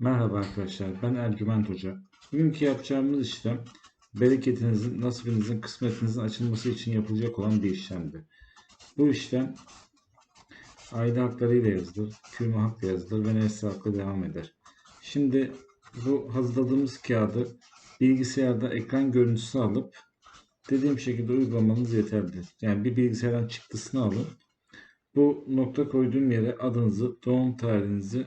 Merhaba arkadaşlar, ben Ercüment Hoca. Bugünkü yapacağımız işlem, bereketinizin, nasibinizin, kısmetinizin açılması için yapılacak olan bir işlemdir. Bu işlem, aile haklarıyla yazılır, kürme hakla yazılır ve nesli hakla devam eder. Şimdi bu hazırladığımız kağıdı bilgisayarda ekran görüntüsü alıp dediğim şekilde uygulamanız yeterlidir. Yani bir bilgisayardan çıktısını alın. Bu nokta koyduğum yere adınızı, doğum tarihinizi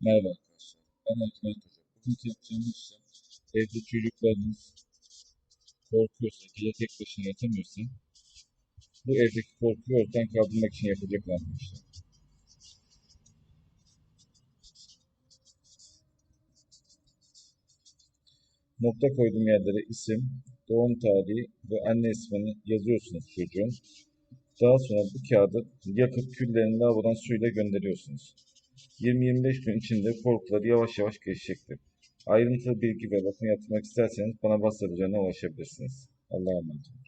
Merhaba arkadaşlar. Ben Ercüment Hoca. Bugünkü yapacağımız işlem evde çocuklarınız korkuyorsa, gece tek başına yatamıyorsa bu evdeki korkuyu ortadan kaldırmak için yapılacak olan bir işlem. Nokta koyduğum yerlere isim, doğum tarihi ve anne ismini yazıyorsunuz çocuğun. Daha sonra bu kağıdı yakıp küllerini lavabodan suyla gönderiyorsunuz. 20-25 gün içinde korkuları yavaş yavaş geçecektir. Ayrıntılı bilgi ve bakım yaptırmak isterseniz bana WhatsApp ulaşabilirsiniz. Allah'a emanet olun.